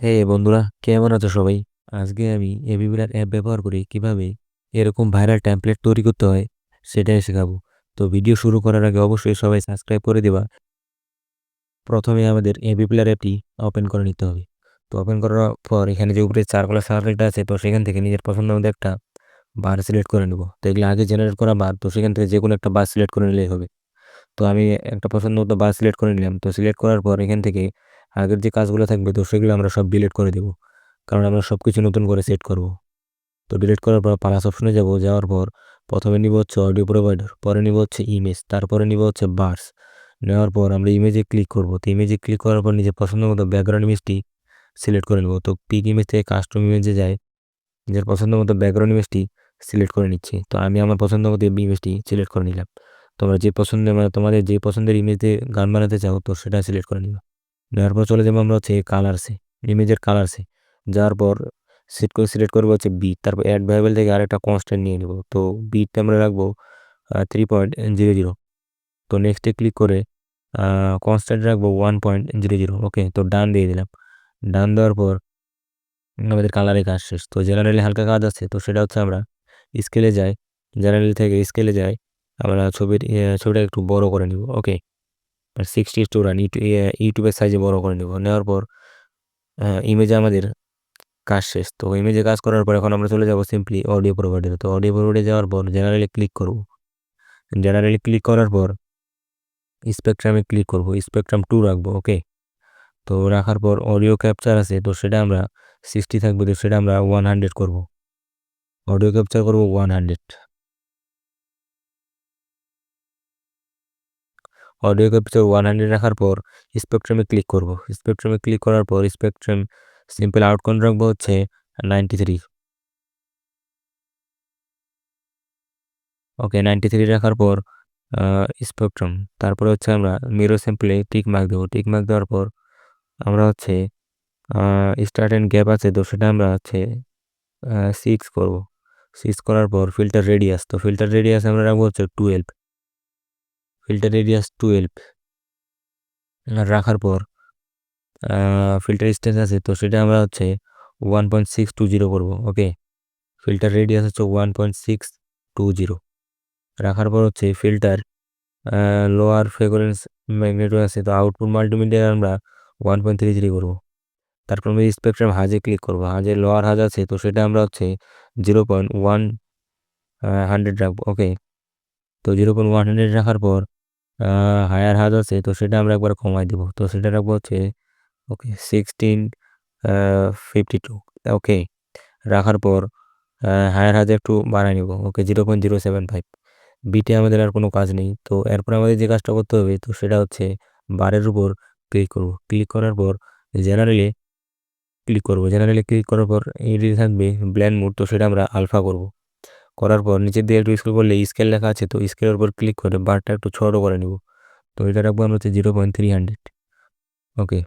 হে বন্ধুরা, কেমন আছো সবাই? আজকে আমি এবিবিলার অ্যাপ ব্যবহার করে কীভাবে এরকম ভাইরাল টেমপ্লেট তৈরি করতে হয় সেটাই শেখাবো। তো ভিডিও শুরু করার আগে অবশ্যই সবাই সাবস্ক্রাইব করে দেবা। প্রথমে আমাদের এবিপিলার অ্যাপটি ওপেন করে নিতে হবে। তো ওপেন করার পর এখানে যে উপরে চার কলার সার্কেলটা আছে, তো সেখান থেকে নিজের পছন্দ মতো একটা বার সিলেক্ট করে নেব। তো এগুলো আগে জেনারেট করা বার তো সেখান থেকে যে কোনো একটা বার সিলেক্ট করে নিলেই হবে। তো আমি একটা পছন্দ মতো বার সিলেক্ট করে নিলাম। তো সিলেক্ট করার পর এখান থেকে আগের যে কাজগুলো থাকবে তো সেগুলো আমরা সব ডিলিট করে দেব। কারণ আমরা সব কিছু নতুন করে সেট করব। তো ডিলিট করার পর পালাস অপশনে যাব, যাওয়ার পর প্রথমে নিব হচ্ছে অডিও প্রোভাইডার পরে নিব হচ্ছে ইমেজ তারপরে নিব হচ্ছে বার্স নেওয়ার পর আমরা ইমেজে ক্লিক করব। তো ইমেজে ক্লিক করার পর নিজের পছন্দ মতো ব্যাকগ্রাউন্ড ইমেজটি সিলেক্ট করে নেব। তো পিক ইমেজ থেকে কাস্টম ইমেজে যায় নিজের পছন্দ মতো ব্যাকগ্রাউন্ড ইমেজটি সিলেক্ট করে নিচ্ছি। তো আমি আমার পছন্দ মতো ইমেজটি সিলেক্ট করে নিলাম। তোমরা যে পছন্দের মানে তোমাদের যে পছন্দের ইমেজে গান বানাতে চাও তো সেটা সিলেক্ট করে নিবা। নেওয়ার পর চলে যাব আমরা হচ্ছে কালারসে ইমেজের কালারসে যাওয়ার পর সেট করে সিলেক্ট করব হচ্ছে বিট তারপর অ্যাড ভ্যারিয়েবল থেকে আরেকটা কনস্ট্যান্ট নিয়ে নেব। তো বিটটা আমরা রাখব থ্রি পয়েন্ট জিরো জিরো তো নেক্সটে ক্লিক করে কনস্ট্যান্ট রাখব one point zero zero okay তো ডান দিয়ে দিলাম। ডান দেওয়ার পর আমাদের কালারে কাজ শেষ। তো জেনারেলি হালকা কাজ আছে, তো সেটা হচ্ছে আমরা স্কেলে যাই। জেনারেল থেকে স্কেলে যাই, আমরা ছবির ছবিটা একটু বড় করে নিব। ওকে সিক্সটি টু রান ইউটিউবের সাইজে বড় করে নেব। নেওয়ার পর ইমেজে আমাদের কাজ শেষ। তো ইমেজে কাজ করার পর এখন আমরা চলে যাব সিম্পলি অডিও প্রোভাইডারে তো অডিও প্রোভাইডারে যাওয়ার পর জেনারেলি ক্লিক করব। জেনারেলি ক্লিক করার পর স্পেকট্রামে ক্লিক করব। স্পেকট্রাম টু রাখব ওকে তো রাখার পর অডিও ক্যাপচার আছে, তো সেটা আমরা সিক্সটি থাকবে, তো সেটা আমরা ওয়ান হান্ড্রেড করব। অডিও ক্যাপচার করব one hundred audio capture one hundred রাখার পর স্পেকট্রামে ক্লিক করব। স্পেকট্রামে ক্লিক করার পর স্পেকট্রাম সিম্পল আউটকম রাখব হচ্ছে ninety three okay ninety three রাখার পর স্পেকট্রাম তারপরে হচ্ছে আমরা মিরো সিম্পলে টিক মার্ক দেবো। টিক মার্ক দেওয়ার পর আমরা হচ্ছে স্টার্ট অ্যান্ড গ্যাপ আছে তো সেটা আমরা হচ্ছে সিক্স করব। সিক্স করার পর ফিল্টার রেডিয়াস তো ফিল্টার রেডিয়াস আমরা রাখব হচ্ছে টুয়েলভ ফিল্টার রেডিয়াস টুয়েলভ রাখার পর ফিল্টার স্টেজ আছে, তো সেটা আমরা হচ্ছে one point six two zero করব ওকে ফিল্টার রেডিয়াস হচ্ছে one point six two zero রাখার পর হচ্ছে ফিল্টার লোয়ার ফ্রেগরেন্স ম্যাগনেটো আছে, তো আউটপুট মাল্টিমিডিয়া আমরা ওয়ান পয়েন্ট থ্রি থ্রি করব। তারপর আমরা স্পেকট্রাম হাজে ক্লিক করব হাজে লোয়ার হাজ আছে, তো সেটা আমরা হচ্ছে জিরো পয়েন্ট ওয়ান হান্ড্রেড রাখব ওকে তো জিরো পয়েন্ট ওয়ান হান্ড্রেড রাখার পর হায়ার হাজ আছে, তো সেটা আমরা একবার কমাই দেবো। তো সেটা রাখব হচ্ছে okay sixteen fifty two okay রাখার পর হায়ার হাজ একটু বাড়াই নেব okay zero point zero seven five বিটে আমাদের আর কোনো কাজ নেই, তো এরপর আমাদের যে কাজটা করতে হবে, তো সেটা হচ্ছে বারের উপর ক্লিক করব। ক্লিক করার পর জেনারেলে ক্লিক করব। জেনারেলে ক্লিক করার পর এই থাকবে ব্ল্যান্ড মুড তো সেটা আমরা আলফা করব। করার পর নিচের দিকে একটু স্কেল করলে স্কেল লেখা আছে, তো স্কেলের উপর ক্লিক করে বারটা একটু ছোটো করে নিব। তো এটা রাখব আমরা হচ্ছে zero point three hundred okay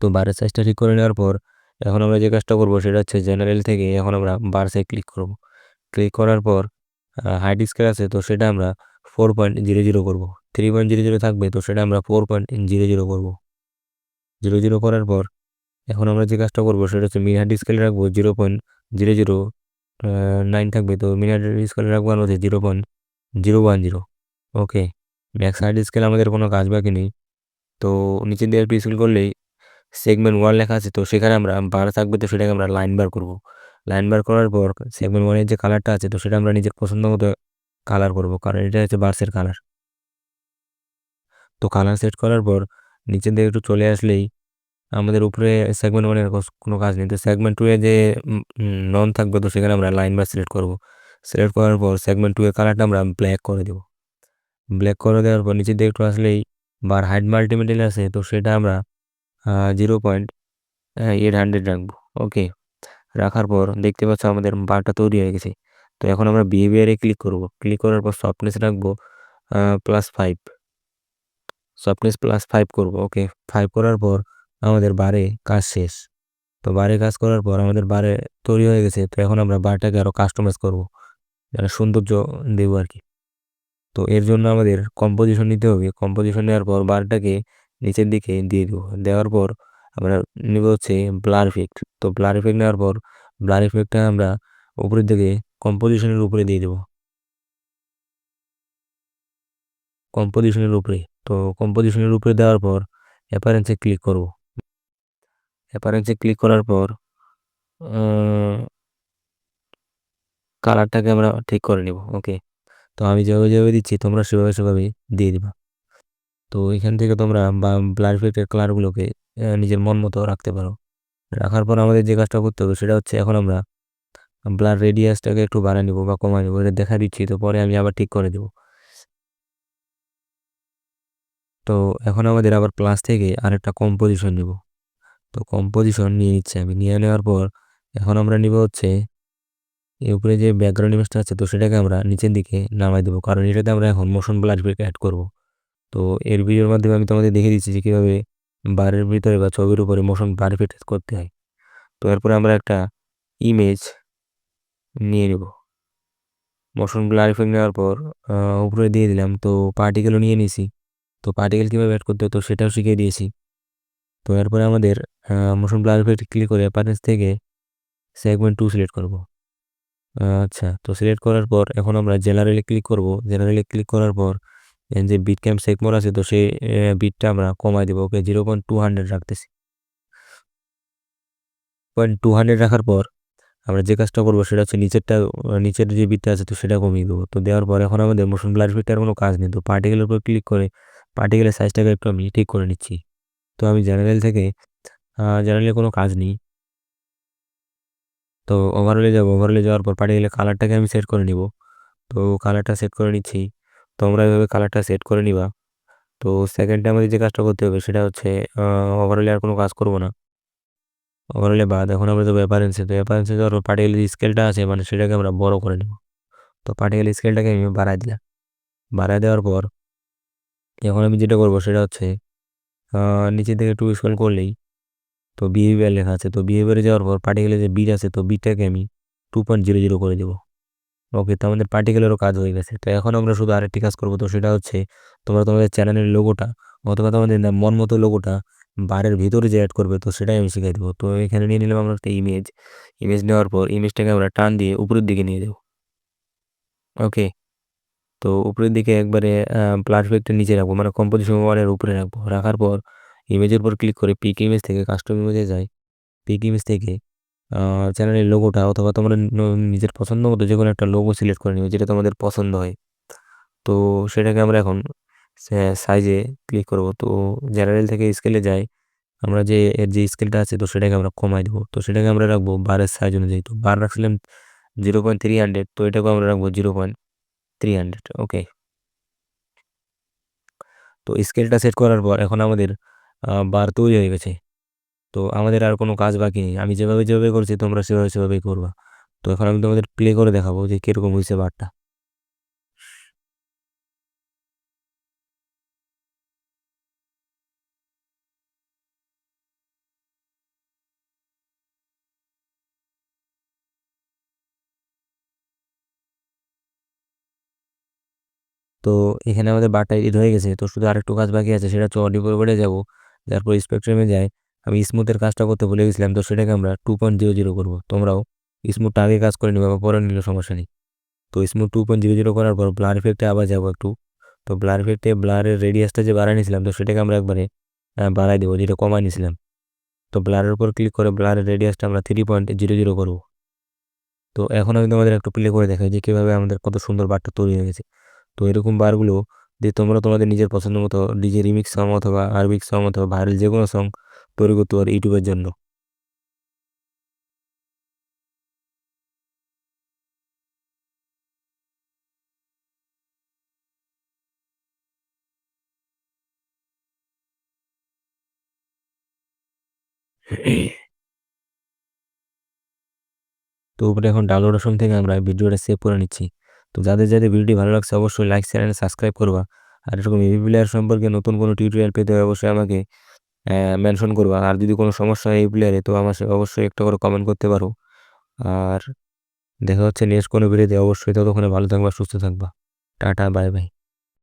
তো বারের সাইজটা ঠিক করে নেওয়ার পর এখন আমরা যে কাজটা করব সেটা হচ্ছে জেনারেল থেকে এখন আমরা বারসে ক্লিক করব। ক্লিক করার পর হাইট স্কেল আছে, তো সেটা আমরা ফোর পয়েন্ট জিরো জিরো করব। থ্রি পয়েন্ট জিরো জিরো থাকবে, তো সেটা আমরা ফোর পয়েন্ট জিরো জিরো করব। জিরো জিরো করার পর এখন আমরা যে কাজটা করব সেটা হচ্ছে মিন হাইট স্কেল রাখব zero point zero zero nine থাকবে। তো মিন হাইট স্কেল রাখব আমাদের zero point zero one zero okay max height scale আমাদের কোনো কাজ বাকি নেই। তো নিচে দিয়ে স্কেল করলেই সেগমেন্ট ওয়ান লেখা আছে, তো সেখানে আমরা বার থাকবে, তো সেটাকে আমরা লাইন বার করব। লাইন বার করার পর সেগমেন্ট ওয়ানের যে কালারটা আছে, তো সেটা আমরা নিজের পছন্দ মতো কালার করব, কারণ এটা হচ্ছে বার্সের কালার তো কালার সেট করার পর নিচের দিকে একটু চলে আসলেই আমাদের উপরে সেগমেন্ট ওয়ানের কোনো কাজ নেই। তো সেগমেন্ট টু এ যে নন থাকবে, তো সেখানে আমরা লাইন বার সিলেক্ট করব। সিলেক্ট করার পর সেগমেন্ট টু এর কালারটা আমরা ব্ল্যাক করে দেব। ব্ল্যাক করে দেওয়ার পর নিচের দিকে একটু আসলেই বার হাইট মাল্টিমিডিয়াল আছে, তো সেটা আমরা জিরো পয়েন্ট এইট হান্ড্রেড রাখব। ওকে রাখার পর দেখতে পাচ্ছ আমাদের বারটা তৈরি হয়ে গেছে। তো এখন আমরা বিহেভিয়ারে ক্লিক করব। ক্লিক করার পর সফটনেস রাখব plus five softness plus five করব ওকে ফাইভ করার পর আমাদের বারে কাজ শেষ। তো বারে কাজ করার পর আমাদের বারে তৈরি হয়ে গেছে, তো এখন আমরা বারটাকে আরও কাস্টমাইজ করব। যেন সৌন্দর্য দেবো আর কি। তো এর জন্য আমাদের কম্পোজিশন নিতে হবে। কম্পোজিশন নেওয়ার পর বারটাকে নিচের দিকে দিয়ে দেবো। দেওয়ার পর আমরা নিব হচ্ছে ব্লার ইফেক্ট তো ব্লার ইফেক্ট নেওয়ার পর ব্লার ইফেক্টটা আমরা উপরের দিকে কম্পোজিশনের উপরে দিয়ে দেবো। কম্পোজিশনের উপরে। তো কম্পোজিশনের উপরে দেওয়ার পর অ্যাপারেন্সে ক্লিক করব। অ্যাপারেন্সে ক্লিক করার পর কালারটাকে আমরা ঠিক করে নিব ওকে তো আমি যেভাবে যেভাবে দিচ্ছি, তোমরা সেভাবে সেভাবে দিয়ে দিবা। তো এখান থেকে তোমরা বা ব্লার ইফেক্টের কালারগুলোকে নিজের মন মতো রাখতে পারো। রাখার পর আমাদের যে কাজটা করতে হবে, সেটা হচ্ছে এখন আমরা ব্লার রেডিয়াসটাকে একটু বাড়ায় নিব বা কমায় নিব, এটা দেখা দিচ্ছি, তো পরে আমি আবার ঠিক করে দেব। তো এখন আমাদের আবার প্লাস থেকে আরেকটা কম্পোজিশন নিব। তো কম্পোজিশন নিয়ে নিচ্ছে, আমি নিয়ে নেওয়ার পর এখন আমরা নিব হচ্ছে এর উপরে যে ব্যাকগ্রাউন্ড ইমেজটা আছে তো সেটাকে আমরা নিচের দিকে নামাই দেবো, কারণ এটাতে আমরা এখন মোশন ব্লার ইফেক্ট অ্যাড করব। তো এর ভিডিওর মাধ্যমে আমি তোমাদের দেখে দিচ্ছি যে কীভাবে বারের ভিতরে বা ছবির উপরে মোশন ব্লার ইফেক্ট করতে হয়। তো এরপরে আমরা একটা ইমেজ নিয়ে নেব। মোশন ব্লার ইফেক্ট নেওয়ার পর উপরে দিয়ে দিলাম, তো পার্টিকেলও নিয়ে নিয়েছি। তো পার্টিকেল কীভাবে অ্যাড করতে হয় তো সেটাও শিখিয়ে দিয়েছি। তো এরপরে আমাদের মোশন ব্লার ইফেক্ট ক্লিক করে অ্যাপারেন্স থেকে সেগমেন্ট টু সিলেক্ট করব। আচ্ছা তো সিলেক্ট করার পর এখন আমরা জেনারেলে ক্লিক করব। জেনারেলে ক্লিক করার পর যে বিট ক্যাম্প সেকমোর আছে তো সেই বিটটা আমরা কমাই দেবো। Okay zero point two hundred রাখতেছি। পয়েন্ট টু হান্ড্রেড রাখার পর আমরা যে কাজটা করব সেটা হচ্ছে নিচেরটা, নিচের যে বিটটা আছে তো সেটা কমিয়ে দেবো। তো দেওয়ার পর এখন আমাদের মোশন ব্লার ফিটার কোনো কাজ নেই। তো পার্টিকেলের উপর ক্লিক করে পার্টিকেলের সাইজটাকে একটু আমি ঠিক করে নিচ্ছি। তো আমি জেনারেল থেকে জেনারেলে কোনো কাজ নেই। তো ওভারঅলে যাব ওভারঅলে যাওয়ার পর পাঠিয়ে গেলে কালারটাকে আমি সেট করে নিব। তো কালারটা সেট করে নিচ্ছি। তোমরা এভাবে কালারটা সেট করে নিবা। তো সেকেন্ডে আমাদের যে কাজটা করতে হবে সেটা হচ্ছে ওভারঅলে আর কোনো কাজ করব না। ওভারঅলে বাদ, এখন আমরা যাব অ্যাপারেন্সে তো অ্যাপারেন্সে যাওয়ার পর পার্টিকেল স্কেলটা আছে মানে সেটাকে আমরা বড় করে নেব। তো পার্টিকেল স্কেলটাকে আমি বাড়াই দিলাম। বাড়াই দেওয়ার পর, এখন আমি যেটা করব সেটা হচ্ছে নিচে থেকে টু স্কেল করলেই তো বিহেভিয়ার লেখা আছে। তো বিহেভিয়ারে যাওয়ার পর পার্টিকেলের যে বিট আছে, তো বিটটাকে আমি টু পয়েন্ট জিরো জিরো করে দেবো। ওকে তো আমাদের পার্টিকুলারও কাজ হয়ে গেছে। তো এখন আমরা শুধু আরেকটি কাজ করব, তো সেটা হচ্ছে তোমরা তোমাদের চ্যানেলের লোগোটা অথবা তোমাদের মন মতো লোগোটা বারের ভিতরে যে অ্যাড করবে, তো সেটাই আমি শিখাই দেবো। তো এখানে নিয়ে নিলাম আমরা একটা ইমেজ ইমেজ নেওয়ার পর ইমেজটাকে আমরা টান দিয়ে উপরের দিকে নিয়ে দেবো। ওকে তো উপরের দিকে একবারে প্লাটফেক্টের নিচে রাখব মানে কম্পোজিশন ওয়ালের উপরে রাখব। রাখার পর ইমেজের উপর ক্লিক করে পিক ইমেজ থেকে কাস্টম ইমেজে যাই। পিক ইমেজ থেকে চ্যানেলের লোগোটা অথবা তোমরা নিজের পছন্দ মতো যে কোনো একটা লোগো সিলেক্ট করে নিবে যেটা তোমাদের পছন্দ হয়। তো সেটাকে আমরা এখন সাইজে ক্লিক করব। তো জেনারেল থেকে স্কেলে যাই, আমরা যে, এর যে স্কেলটা আছে তো সেটাকে আমরা কমাই দেবো। তো সেটাকে আমরা রাখব বারের সাইজ অনুযায়ী। তো বার রাখছিলাম জিরো পয়েন্ট থ্রি হান্ড্রেড তো এটাকে আমরা রাখব zero point three hundred okay তো স্কেলটা সেট করার পর এখন আমাদের বার তৈরি হয়ে গেছে। তো আমাদের আর কোনো কাজ বাকি নেই। আমি যেভাবে যেভাবে করছি, তোমরা সেভাবে সেভাবেই করবা। তো এখন আমি তোমাদের প্লে করে দেখাবো যে কীরকম হয়েছে বারটা তো এখানে আমাদের বারটা এডিট হয়ে গেছে, তো শুধু আরেকটু কাজ বাকি আছে, সেটা হচ্ছে অডিও পরিবারে যাব। তারপর স্পেকট্রামে যাই। আমি স্মুথের কাজটা করতে ভুলে গেছিলাম, তো সেটাকে আমরা টু পয়েন্ট জিরো জিরো করব। তোমরাও স্মুথটা আগে কাজ করে নিবে বা পরে নিলে সমস্যা নেই। তো smooth two point zero zero করার পর ব্লার ইফেক্টে আবার যাব একটু। তো ব্লার ইফেক্টে ব্লারের রেডিয়াসটা যে বাড়াই নিয়েছিলাম তো সেটাকে আমরা একবারে বাড়াই দেবো, যেটা কমাই নিয়েছিলাম তো ব্লারের উপর ক্লিক করে ব্লারের রেডিয়াসটা আমরা থ্রি পয়েন্ট জিরো জিরো করব। তো এখন আমি তোমাদের একটু প্লে করে দেখাই যে কীভাবে আমাদের কত সুন্দর বারটা তৈরি হয়ে গেছে। তো এরকম বারগুলো যে তোমরা তোমাদের নিজের পছন্দ মতো ডিজে রিমিক্স সং অথবা আরবিক সং অথবা ভাইরাল যে কোনো সং তৈরি করতে পারো ইউটিউবের জন্য। তো উপরে এখন ডাউনলোড অপশন থেকে আমরা ভিডিওটা সেভ করে নিচ্ছি। তো যাদের যাদের ভিডিওটি ভালো লাগছে অবশ্যই লাইক চ্যানেল সাবস্ক্রাইব করবা। আর এরকম এভি প্লেয়ার সম্পর্কে নতুন কোনো টিউটোরিয়াল পেতে অবশ্যই আমাকে মেনশন করবা। আর যদি কোনো সমস্যা হয় এই প্লেয়ারে তো আমার অবশ্যই একটা করে কমেন্ট করতে পারো। আর দেখা হচ্ছে নেক্সট কোনো ভিডিওতে অবশ্যই ততক্ষণে ভালো থাকবা, সুস্থ থাকবা। Tata bye bye